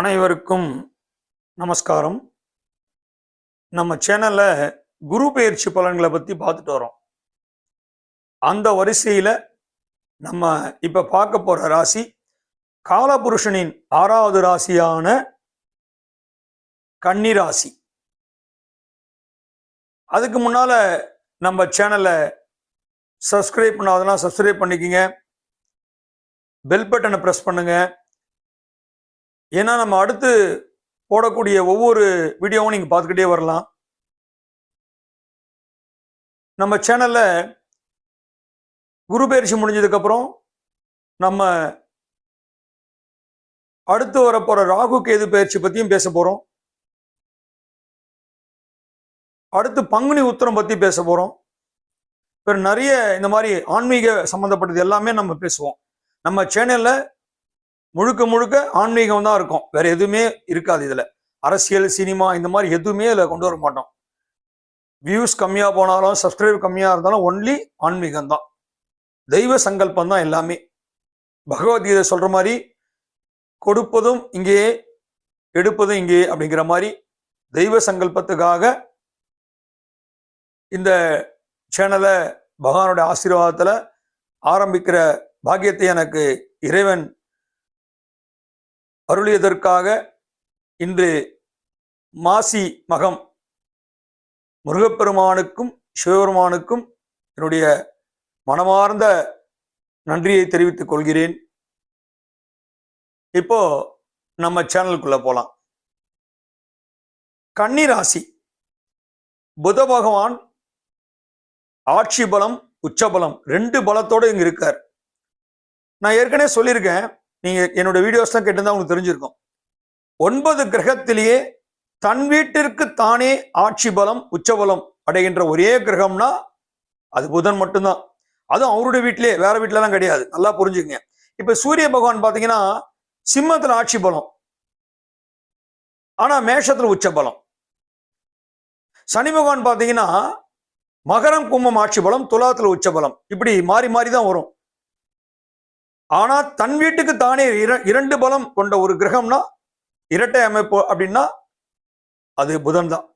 அனைவருக்கும் நமஸ்காரம். நம்ம சேனல்ல குரு பெயர்ச்சி பலன்களை பத்தி பார்த்துட்டு வரோம் அந்த வரிசையில நம்ம இப்ப பார்க்க போற ராசி காலபுருஷனின் ஆறாவது ராசியான கன்னி ராசி. அதுக்கு முன்னால நம்ம சேனலை சப்ஸ்கிரைப் பண்ணாதெல்லாம் சப்ஸ்கிரைப் பண்ணிக்கங்க. பெல் பட்டனை ப்ரெஸ் பண்ணுங்க. ஏன்னா நம்ம அடுத்து போடக்கூடிய ஒவ்வொரு வீடியோவும் நீங்கள் பார்த்துக்கிட்டே வரலாம். நம்ம சேனலில் குரு பயிற்சி முடிஞ்சதுக்கப்புறம் நம்ம அடுத்து வரப்போகிற ராகு கேது பயிற்சி பற்றியும் பேச போகிறோம் அடுத்து பங்குனி உத்திரம் பற்றி பேச போகிறோம் இப்போ நிறைய இந்த மாதிரி ஆன்மீக சம்மந்தப்பட்டது எல்லாமே நம்ம பேசுவோம். நம்ம சேனலில் முழுக்க முழுக்க ஆன்மீகம் தான் இருக்கும். வேற எதுவுமே இருக்காது இதுல. அரசியல் சினிமா இந்த மாதிரி எதுவுமே இதுல கொண்டு வர மாட்டோம். வியூஸ் கம்மியா போனாலும் சப்ஸ்கிரைப் கம்மியா இருந்தாலும் ஒன்லி ஆன்மீகம் தான். தெய்வ சங்கல்பம் தான் எல்லாமே. பகவத்கீதை சொல்ற மாதிரி கொடுப்பதும் இங்கேயே எடுப்பதும் இங்கேயே அப்படிங்கிற மாதிரி தெய்வ சங்கல்பத்துக்காக இந்த சேனலை பகவானுடைய ஆசீர்வாதத்துல ஆரம்பிக்கிற பாக்கியத்தை எனக்கு இறைவன் அருளியதற்காக இன்று மாசி மகம் முருகப்பெருமானுக்கும் சிவபெருமானுக்கும் என்னுடைய மனமார்ந்த நன்றியை தெரிவித்துக் கொள்கிறேன். இப்போ நம்ம சேனலுக்குள்ள போலாம். கன்னிராசி. புத பகவான் ஆட்சி பலம் உச்சபலம் ரெண்டு பலத்தோடு இங்க இருக்கார். நான் ஏற்கனவே சொல்லியிருக்கேன். நீங்க என்னோட வீடியோஸ் தான் கேட்டிருந்தா உங்களுக்கு தெரிஞ்சிருக்கும். ஒன்பது கிரகத்திலேயே தன் வீட்டிற்கு தானே ஆட்சி பலம் உச்சபலம் அடைகின்ற ஒரே கிரகம்னா அது புதன் மட்டும்தான். அதுவும் அவருடைய வீட்டிலேயே வேற வீட்டிலலாம் கிடையாது. நல்லா புரிஞ்சுக்கங்க. இப்ப சூரிய பகவான் பாத்தீங்கன்னா சிம்மத்துல ஆட்சி பலம் ஆனா மேஷத்துல உச்ச பலம். சனி பகவான் பாத்தீங்கன்னா மகரம் கும்பம் ஆட்சி பலம் துலாத்துல உச்ச பலம். இப்படி மாறி மாறி தான் வரும். ஆனா தன் வீட்டுக்கு தானே இர- இரண்டு பலம் கொண்ட ஒரு கிரகம்னா இரட்டை அமைப்பு அப்படின்னா அது புதன் தான்.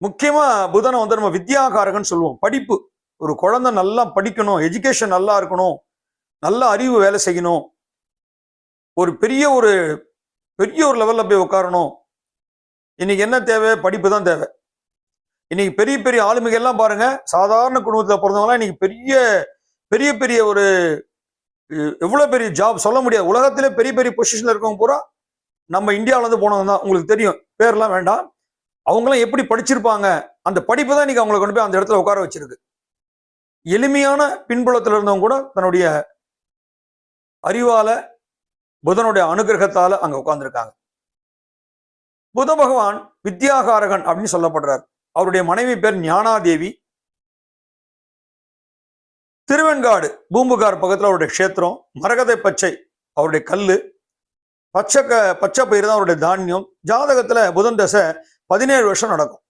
முக்கியமா புதனை வந்து நம்ம வித்யாகாரகன் சொல்லுவோம். படிப்பு. ஒரு குழந்தை நல்லா படிக்கணும் எஜுகேஷன் நல்லா இருக்கணும் நல்ல அறிவு வேலை செய்யணும். ஒரு பெரிய ஒரு பெரிய ஒரு லெவலில் போய் உட்காரணும். இன்னைக்கு என்ன தேவை? படிப்பு தான் தேவை. இன்னைக்கு பெரிய பெரிய ஆளுமைகள்லாம் பாருங்க சாதாரண குடும்பத்தில் பிறந்தவங்களாம் இன்னைக்கு பெரிய பெரிய பெரிய ஒரு எவ்வளோ பெரிய ஜாப் சொல்ல முடியாது. உலகத்திலே பெரிய பெரிய பொசிஷன்ல இருக்கவங்க பூரா நம்ம இந்தியாவிலேருந்து போனவங்க தான் உங்களுக்கு தெரியும். பேர்லாம் வேண்டாம். அவங்களாம் எப்படி படிச்சிருப்பாங்க? அந்த படிப்பு தான் இன்னைக்கு அவங்களை கொண்டு போய் அந்த இடத்துல உட்கார வச்சிருக்கு. எளிமையான பின்புலத்தில் இருந்தவங்க கூட தன்னுடைய அறிவால புதனுடைய அனுகிரகத்தால அங்க உட்கார்ந்துருக்காங்க. புத பகவான் வித்யாகாரகன் அப்படின்னு சொல்லப்படுறார். அவருடைய மனைவி பேர் ஞானாதேவி. திருவெண்காடு பூம்புகார் பக்கத்தில் அவருடைய க்ஷேத்திரம் மரகதை பச்சை அவருடைய கல் பச்சை க பச்சை பயிர் தான் அவருடைய தானியம். ஜாதகத்தில் புதன் தசை பதினேழு வருஷம் நடக்கும்.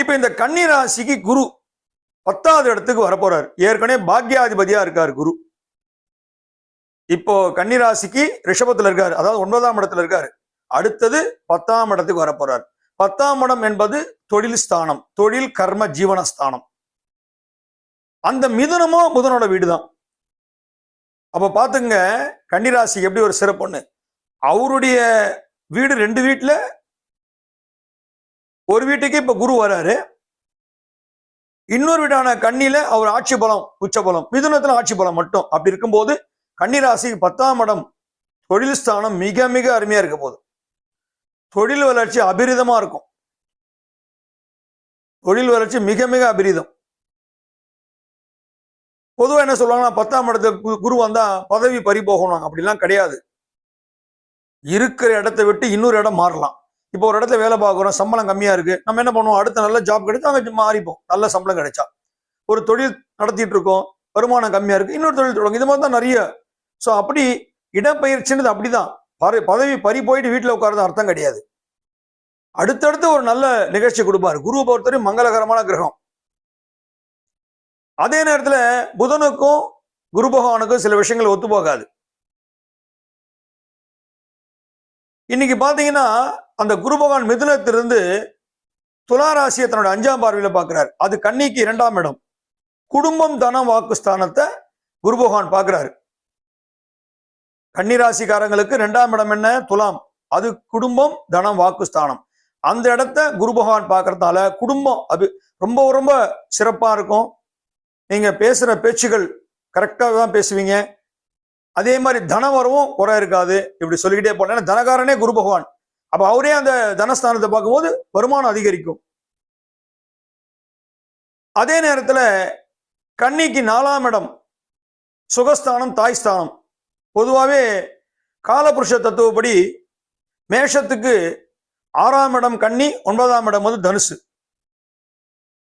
இப்போ இந்த கன்னி ராசிக்கு குரு பத்தாவது இடத்துக்கு வரப்போறார். ஏற்கனவே பாக்யாதிபதியாக இருக்கார் குரு. இப்போ கன்னி ராசிக்கு ரிஷபத்தில் இருக்காரு. அதாவது ஒன்பதாம் இடத்துல இருக்காரு. அடுத்தது பத்தாம் இடத்துக்கு வரப்போறார். பத்தாம் இடம் என்பது தொழில் ஸ்தானம் தொழில் கர்ம ஜீவனஸ்தானம். அந்த மிதுனமும் புதனோட வீடுதான். அப்ப பார்த்துங்க கன்னிராசி எப்படி ஒரு சிறப்புன்னு அவருடைய வீடு ரெண்டு வீட்டுல ஒரு வீட்டுக்கு இப்போ குரு வராரு. இன்னொரு வீடான கண்ணில அவர் ஆட்சி பலம் உச்ச பலம் மிதுனத்துல ஆட்சி பலம் மட்டும். அப்படி இருக்கும்போது கன்னிராசி பத்தாம் இடம் தொழில் ஸ்தானம் மிக மிக அருமையா இருக்க போகுது. தொழில் வளர்ச்சி அபிரிதமா இருக்கும். தொழில் வளர்ச்சி மிக மிக அபிரிதம். பொதுவாக என்ன சொல்லுவாங்கன்னா பத்தாம் இடத்துக்கு கு- குரு வந்தால் பதவி பறி போகணும். அப்படிலாம் கிடையாது. இருக்கிற இடத்த விட்டு இன்னொரு இடம் மாறலாம். இப்போ ஒரு இடத்துல வேலை பார்க்குறோம் சம்பளம் கம்மியாக இருக்கு. நம்ம என்ன பண்ணுவோம்? அடுத்த நல்ல ஜாப் கிடைச்சா அங்கே மாறிப்போம். நல்ல சம்பளம் கிடைச்சா. ஒரு தொழில் நடத்திட்டு இருக்கோம் வருமானம் கம்மியாக இருக்குது இன்னொரு தொழில் தொடங்கும் இது மாதிரி தான் நிறைய. ஸோ அப்படி இடப்பெயர்ச்சின்றது அப்படிதான். தான் பதவி பறி போயிட்டு வீட்டில் உட்காரது அர்த்தம் கிடையாது. அடுத்தடுத்து ஒரு நல்ல நிகழ்ச்சி கொடுப்பாரு. குருவை பொறுத்தவரை மங்களகரமான கிரகம். அதே நேரத்துல புதனுக்கும் குரு பகவானுக்கும் சில விஷயங்கள் ஒத்து போகாது. இன்னைக்கு பார்த்தீங்கன்னா அந்த குரு பகவான் மிதுனத்திலிருந்து துலா ராசியை தன்னோட அஞ்சாம் பார்வையில பார்க்கிறார் அது கன்னிக்கு இரண்டாம் இடம். குடும்பம் தனம் வாக்கு ஸ்தானத்தை குரு பகவான் பார்க்கிறாரு கன்னி ராசிக்காரங்களுக்கு இடம் என்ன? துலாம். அது குடும்பம் தனம் வாக்கு ஸ்தானம் அந்த இடத்த குரு பகவான் பார்க்கறதால குடும்பம் அது ரொம்ப ரொம்ப சிறப்பா இருக்கும். நீங்க பேசுகிற பேச்சுகள் கரெக்டாக தான் பேசுவீங்க. அதே மாதிரி தன வரவும் குறை இருக்காது. இப்படி சொல்லிக்கிட்டே போனா ஏன்னா தனகாரனே குரு பகவான். அப்போ அவரே அந்த தனஸ்தானத்தை பார்க்கும்போது வருமானம் அதிகரிக்கும். அதே நேரத்துல கன்னிக்கு நாலாம் இடம் சுகஸ்தானம் தாய் ஸ்தானம் பொதுவாகவே காலபுருஷ தத்துவப்படி மேஷத்துக்கு ஆறாம் இடம் கன்னி ஒன்பதாம் இடம் வந்து தனுசு.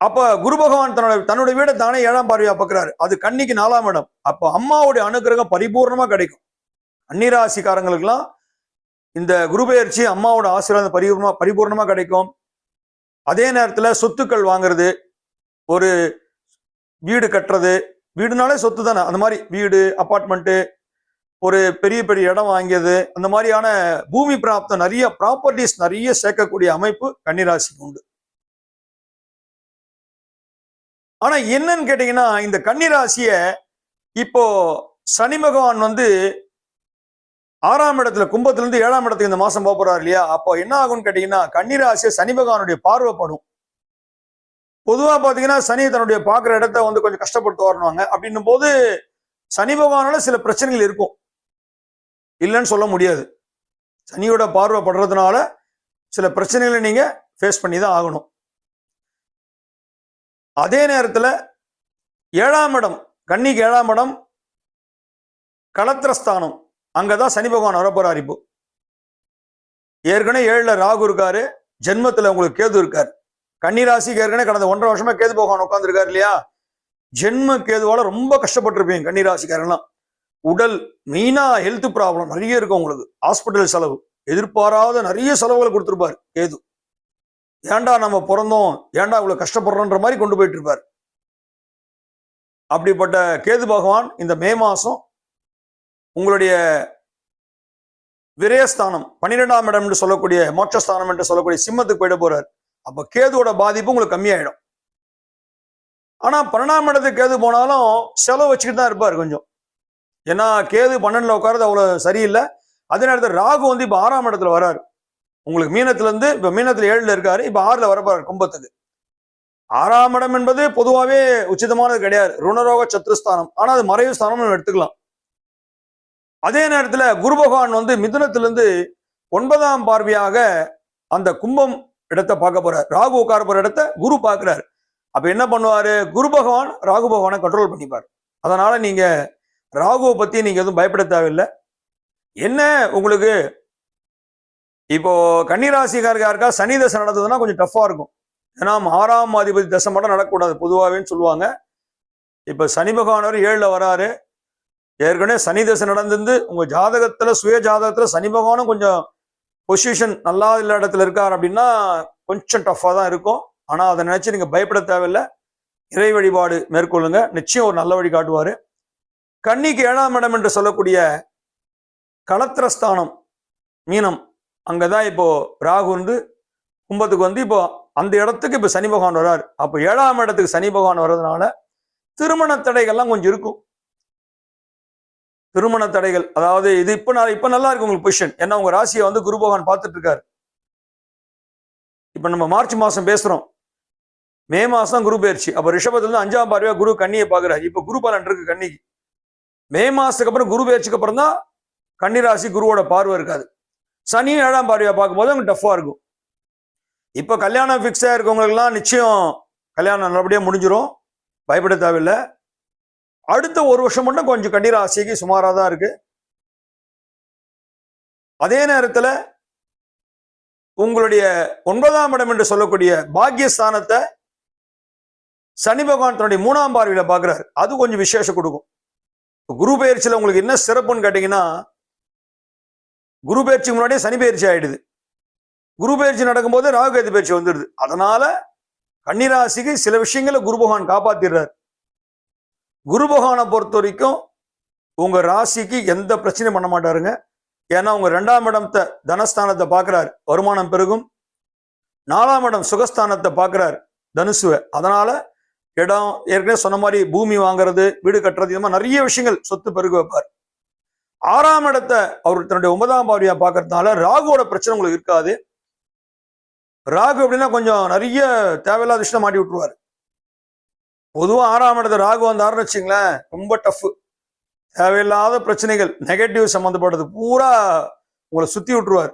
அப்ப குரு பகவான் தன்னோட தன்னுடைய வீடை தானே ஏழாம் பார்வையா பார்க்குறாரு. அது கன்னிக்கு நாலாம் இடம். அப்போ அம்மாவுடைய அனுகிரகம் பரிபூர்ணமா கிடைக்கும். கன்னிராசிக்காரங்களுக்கெல்லாம் இந்த குரு பயிற்சி அம்மாவோட ஆசீர்வாதம் பரிபூர்ணமா பரிபூர்ணமா கிடைக்கும். அதே நேரத்துல சொத்துக்கள் வாங்குறது ஒரு வீடு கட்டுறது வீடுனாலே சொத்து தானே. அந்த மாதிரி வீடு அப்பார்ட்மெண்ட்டு ஒரு பெரிய பெரிய இடம் வாங்கியது அந்த மாதிரியான பூமி பிராப்தம் நிறைய ப்ராப்பர்ட்டிஸ் நிறைய சேர்க்கக்கூடிய அமைப்பு கன்னிராசிக்கு உண்டு. ஆனா என்னன்னு கேட்டீங்கன்னா இந்த கன்னிராசிய இப்போ சனி பகவான் வந்து ஆறாம் இடத்துல கும்பத்துல இருந்து ஏழாம் இடத்துக்கு இந்த மாசம் போக போறாரு இல்லையா? அப்போ என்ன ஆகும்னு கேட்டீங்கன்னா கன்னிராசிய சனி பகவானுடைய பார்வைப்படும் பொதுவா பாத்தீங்கன்னா சனி தன்னுடைய பாக்குற இடத்த வந்து கொஞ்சம் கஷ்டப்பட்டு வரணுவாங்க. அப்படின்னும் போது சனி பகவானால சில பிரச்சனைகள் இருக்கும். இல்லைன்னு சொல்ல முடியாது. சனியோட பார்வைப்படுறதுனால சில பிரச்சனைகளை நீங்க ஃபேஸ் பண்ணி தான் ஆகணும். அதே நேரத்தில் ஏழாம் இடம் கன்னிக்கு ஏழாம் இடம் களத்திரஸ்தானம் அங்கதான் சனி பகவான் வரப்போறார் இப்போ. ஏற்கனவே ஏழில் ராகு இருக்காரு ஜென்மத்தில் உங்களுக்கு கேது இருக்கார். கன்னி ராசிக்கு ஏற்கனவே கடந்த ஒன்றரை வருஷமா கேது பகவான் உட்காந்துருக்காரு இல்லையா? ஜென்ம கேதுவால ரொம்ப கஷ்டப்பட்டிருப்பீங்க கன்னி ராசிக்காரங்களாம் உடல் மெயினா ஹெல்த் ப்ராப்ளம் நிறைய இருக்கும் உங்களுக்கு. ஹாஸ்பிட்டல் செலவு. எதிர்பாராத நிறைய செலவுகளை கொடுத்துருப்பாரு கேது. ஏன்டா நம்ம பிறந்தோம்? ஏன்டா இவ்வளவு கஷ்டப்படுறோன்ற மாதிரி கொண்டு போயிட்டு இருப்பார் அப்படிப்பட்ட கேது பகவான் இந்த மே மாசம் உங்களுடைய விரயஸ்தானம் பன்னிரெண்டாம் இடம் என்று சொல்லக்கூடிய மோட்சஸ்தானம் என்று சொல்லக்கூடிய சிம்மத்துக்கு போயிட போறார். அப்ப கேதுவோட பாதிப்பு உங்களுக்கு கம்மியாயிடும். ஆனா பன்னெண்டாம் இடத்துக்கு கேது போனாலும் செலவு வச்சுக்கிட்டு தான் இருப்பார் கொஞ்சம். ஏன்னா கேது பன்னெண்டுல உட்காரது அவ்வளவு சரியில்லை. அதே நேரத்தில் ராகு வந்து இப்ப ஆறாம் இடத்துல வராரு. உங்களுக்கு மீனத்துல இப்போ மீனத்தில் ஏழில் இருக்காரு இப்போ ஆறில் வரப்பாரு கும்பத்துக்கு. ஆறாம் இடம் என்பது பொதுவாகவே உச்சிதமானது கிடையாது. ருணரோக சத்ருஸ்தானம். ஆனால் அது மறைவு ஸ்தானம் நம்ம எடுத்துக்கலாம். அதே நேரத்தில் குரு பகவான் வந்து மிதுனத்திலிருந்து ஒன்பதாம் பார்வையாக அந்த கும்பம் இடத்தை பார்க்க போறார். ராகு உட்கார போற இடத்த குரு பார்க்கிறார். அப்ப என்ன பண்ணுவாரு? குரு பகவான் ராகு பகவானை கண்ட்ரோல் பண்ணிப்பார். அதனால நீங்க ராகுவை பத்தி நீங்க எதுவும் பயப்பட தேவையில்லை. என்ன உங்களுக்கு இப்போ கன்னிராசிக்காரங்க யாருக்கா சனி தசை நடந்ததுன்னா கொஞ்சம் டஃப்பாக இருக்கும். ஏன்னா ஆறாம் அதிபதி தசை மட்டும் நடக்கக்கூடாது பொதுவாகவேன்னு சொல்லுவாங்க. இப்போ சனி பகவானவர் ஏழில் வராரு. ஏற்கனவே சனி தசை நடந்திருந்து உங்கள் ஜாதகத்தில் சுய ஜாதகத்தில் சனி பகவானும் கொஞ்சம் பொசிஷன் நல்லா இல்ல இடத்துல இருக்கார் அப்படின்னா கொஞ்சம் டஃப்பாக தான் இருக்கும். ஆனால் அதை நினச்சி நீங்கள் பயப்பட தேவையில்லை. இறை வழிபாடு மேற்கொள்ளுங்க. நிச்சயம் ஒரு நல்ல வழி காட்டுவார். கன்னிக்கு ஏழாம் இடம் என்று சொல்லக்கூடிய களத்திரஸ்தானம் மீனம் அங்கே தான் இப்போ ராகு வந்து கும்பத்துக்கு வந்து இப்போ அந்த இடத்துக்கு இப்போ சனி பகவான் வர்றார். அப்போ ஏழாம் இடத்துக்கு சனி பகவான் வர்றதுனால திருமண தடைகள்லாம் கொஞ்சம் இருக்கும். திருமண தடைகள் அதாவது இது இப்போ நான் இப்போ நல்லா இருக்கு உங்களுக்கு பொசிஷன் ஏன்னா உங்கள் ராசியை வந்து குரு பகவான் பார்த்துட்டு இருக்காரு இப்போ நம்ம மார்ச் மாதம் பேசுகிறோம் மே மாதம் குரு பயிற்சி. அப்போ ரிஷபத்தில் இருந்து அஞ்சாம் பார்வையா குரு கண்ணியை பார்க்குறாரு. இப்போ குரு பலன் இருக்கு கண்ணிக்கு மே மாதத்துக்கு அப்புறம் குரு பயிற்சிக்கு அப்புறம் தான் கன்னி ராசி குருவோட பார்வை இருக்காது. சனி ஏழாம் பார்வையா பார்க்கும்போது அவங்க டஃப்பாக இருக்கும். இப்ப கல்யாணம் ஃபிக்ஸ் ஆயிருக்கவங்களுக்குலாம் நிச்சயம் கல்யாணம் நல்லபடியா முடிஞ்சிடும் பயப்பட தேவையில்லை. அடுத்த ஒரு வருஷம் மட்டும் கொஞ்சம் கன்னிராசிக்கு சுமாராக தான் இருக்கு. அதே நேரத்தில் உங்களுடைய ஒன்பதாம் இடம் என்று சொல்லக்கூடிய பாக்கியஸ்தானத்தை சனி பகவான் தன்னுடைய மூணாம் பார்வையில பார்க்குறாரு. அது கொஞ்சம் விசேஷம் கொடுக்கும். குரு பயிற்சியில் உங்களுக்கு என்ன சிறப்புன்னு கேட்டீங்கன்னா குரு பயிற்சிக்கு முன்னாடியே சனி பயிற்சி ஆயிடுது. குரு பயிற்சி நடக்கும்போது ராகுகேது பயிற்சி வந்துடுது. அதனால கன்னிராசிக்கு சில விஷயங்களை குரு பகவான் காப்பாத்திடுறாரு. குரு பகவானை பொறுத்த வரைக்கும் உங்க ராசிக்கு எந்த பிரச்சனையும் பண்ண மாட்டாருங்க. ஏன்னா உங்க ரெண்டாம் இடத்தை தனஸ்தானத்தை பார்க்கிறார். வருமானம் பெருகும். நாலாம் இடம் சுகஸ்தானத்தை பார்க்கிறார் தனுசுவை. அதனால இடம் ஏற்கனவே சொன்ன மாதிரி பூமி வாங்குறது வீடு கட்டுறது இது மாதிரி நிறைய விஷயங்கள் சொத்து பெருக வைப்பார். ஆறாம் இடத்தை அவர் தன்னுடைய ஒன்பதாம் பார்வையா பார்க்கறதுனால ராகுவோட பிரச்சனை உங்களுக்கு இருக்காது. ராகு அப்படின்னா கொஞ்சம் நிறைய தேவையில்லாத விஷயம் மாட்டி விட்டுருவாரு. பொதுவாக ஆறாம் இடத்த ராகு வந்தாருன்னு வச்சுங்களேன் ரொம்ப டஃப் தேவையில்லாத பிரச்சனைகள் நெகட்டிவ் சம்மந்தப்பட்டது பூரா உங்களை சுத்தி விட்டுருவார்.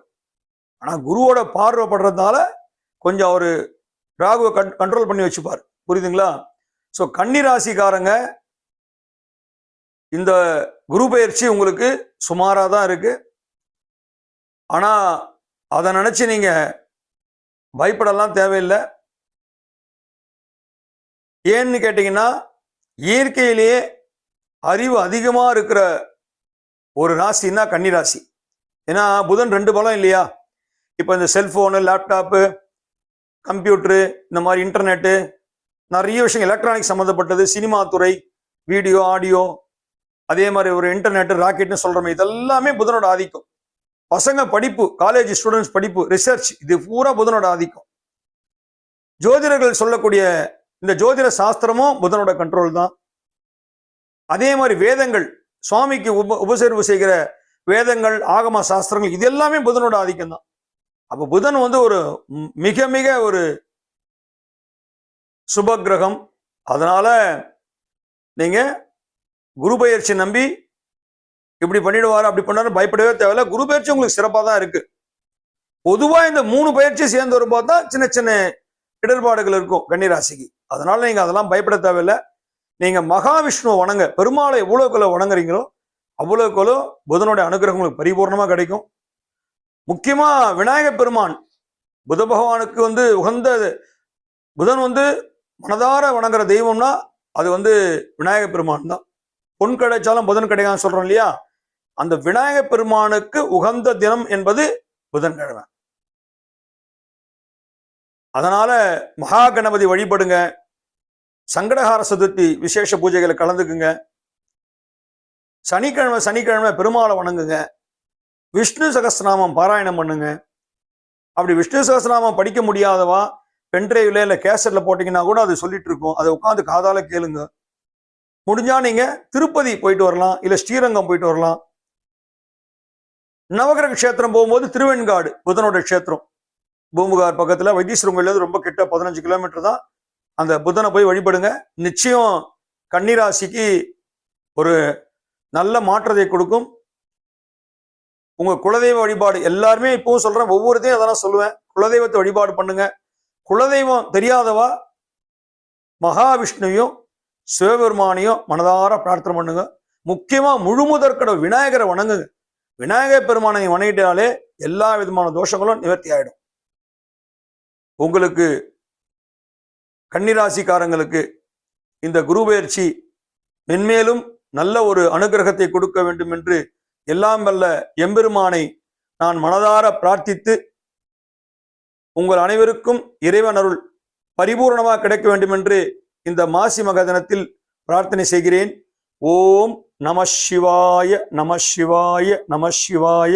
ஆனா குருவோட பார்வைப்படுறதுனால கொஞ்சம் அவரு ராகுவை கண்ட்ரோல் பண்ணி வச்சுப்பார். புரியுதுங்களா? ஸோ கன்னி ராசிக்காரங்க இந்த குரு பயிற்சி உங்களுக்கு சுமாராக தான் இருக்குது ஆனால் அதை நினச்சி நீங்கள் பயப்படலாம் தேவையில்லை. ஏன்னு கேட்டிங்கன்னா இயற்கையிலேயே அறிவு அதிகமாக இருக்கிற ஒரு ராசின்னா கன்னி ராசி. ஏன்னா புதன் ரெண்டு பலம் இல்லையா? இப்போ இந்த செல்ஃபோனு லேப்டாப்பு கம்ப்யூட்ரு இந்த மாதிரி இன்டர்நெட்டு நிறைய விஷயம் எலக்ட்ரானிக் சம்மந்தப்பட்டது சினிமா துறை வீடியோ ஆடியோ அதே மாதிரி ஒரு இன்டர்நெட் ராக்கெட்னு சொல்றோமே இதெல்லாமே புதனோட ஆதிக்கம். பசங்க படிப்பு காலேஜ் ஸ்டூடெண்ட்ஸ் படிப்பு ரிசர்ச் இது பூரா புதனோட ஆதிக்கம். ஜோதிடர்கள் சொல்லக்கூடிய இந்த ஜோதிட சாஸ்திரமும் புதனோட கண்ட்ரோல் தான். அதே மாதிரி வேதங்கள் சுவாமிக்கு உப உபசரிவு செய்கிற வேதங்கள் ஆகம சாஸ்திரங்கள் இது எல்லாமே புதனோட ஆதிக்கம் தான். அப்போ புதன் வந்து ஒரு மிக மிக ஒரு சுப கிரகம். அதனால நீங்க குரு பயிற்சி நம்பி இப்படி பண்ணிடுவாரு அப்படி பண்ணாரு பயப்படவே தேவையில்ல. குரு பயிற்சி உங்களுக்கு சிறப்பாக தான் இருக்கு. பொதுவாக இந்த மூணு பயிற்சி சேர்ந்து வரும்போது தான் சின்ன சின்ன இடர்பாடுகள் இருக்கும் கன்னிராசிக்கு. அதனால நீங்க அதெல்லாம் பயப்பட தேவையில்லை. நீங்க மகாவிஷ்ணுவை வணங்க பெருமாளை எவ்வளவுக்குள்ள வணங்குறீங்களோ அவ்வளோக்குள்ள புதனுடைய அனுகிரகம் உங்களுக்கு பரிபூர்ணமா கிடைக்கும். முக்கியமா விநாயகர் பெருமான் புத பகவானுக்கு வந்து உகந்த புதன் வந்து மனதார வணங்குற தெய்வம்னா அது வந்து விநாயகர் பெருமான் தான். பொன் கிடைச்சாலும் புதன் கிடைக்காது சொல்றோம் இல்லையா? அந்த விநாயக பெருமானுக்கு உகந்த தினம் என்பது புதன்கிழமை அதனால மகா கணபதி வழிபடுங்க. சங்கடஹார சதுர்த்தி விசேஷ பூஜைகளை கலந்துக்குங்க. சனிக்கிழமை சனிக்கிழமை பெருமாளை வணங்குங்க. விஷ்ணு சகசிரநாமம் பாராயணம் பண்ணுங்க. அப்படி விஷ்ணு சகசிரநாமம் படிக்க முடியாதவா? பென்ட்ரைவ்ல இல்லை கேசட்ல போட்டீங்கன்னா கூட அது சொல்லிட்டு இருக்கும். அதை உட்காந்து காதால கேளுங்க. முடிஞ்சா நீங்க திருப்பதி போயிட்டு வரலாம் இல்ல ஸ்ரீரங்கம் போயிட்டு வரலாம். நவகிரக க்ஷேத்திரம் போகும்போது திருவெண்காடு புதனோட க்ஷேத்திரம். பூம்புகார் பக்கத்துல வைத்தீஸ்வரங்கள்லேருந்து ரொம்ப கிட்ட பதினஞ்சு கிலோமீட்டர் தான். அந்த புதனை போய் வழிபடுங்க. நிச்சயம் கன்னிராசிக்கு ஒரு நல்ல மாற்றத்தை கொடுக்கும். உங்க குலதெய்வ வழிபாடு எல்லாருமே இப்பவும் சொல்றேன் ஒவ்வொருத்தையும் அதெல்லாம் சொல்லுவேன். குலதெய்வத்தை வழிபாடு பண்ணுங்க. குலதெய்வம் தெரியாதவா? மகாவிஷ்ணுவையும் சிவபெருமானையும் மனதார பிரார்த்தனை பண்ணுங்க. முக்கியமா முழுமுதற்கட விநாயகரை வணங்குங்க. விநாயகர் பெருமானை வணங்கிட்டாலே எல்லா விதமான தோஷங்களும் நிவர்த்தி ஆயிடும். உங்களுக்கு கன்னிராசிக்காரங்களுக்கு இந்த குரு பயிற்சி மென்மேலும் நல்ல ஒரு அனுகிரகத்தை கொடுக்க வேண்டும் என்று எல்லாம் வல்ல எம்பெருமானை நான் மனதார பிரார்த்தித்து உங்கள் அனைவருக்கும் இறைவன் அருள் பரிபூர்ணமாக கிடைக்க வேண்டும் என்று இந்த மாசி மகதனத்தில் பிரார்த்தனை செய்கிறேன். ஓம் நம சிவாய நம சிவாய நம சிவாய.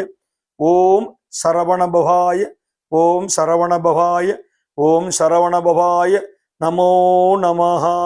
ஓம் சரவணபவாய ஓம் சரவணபவாய ஓம் சரவணபவாய நமோ நமஹா.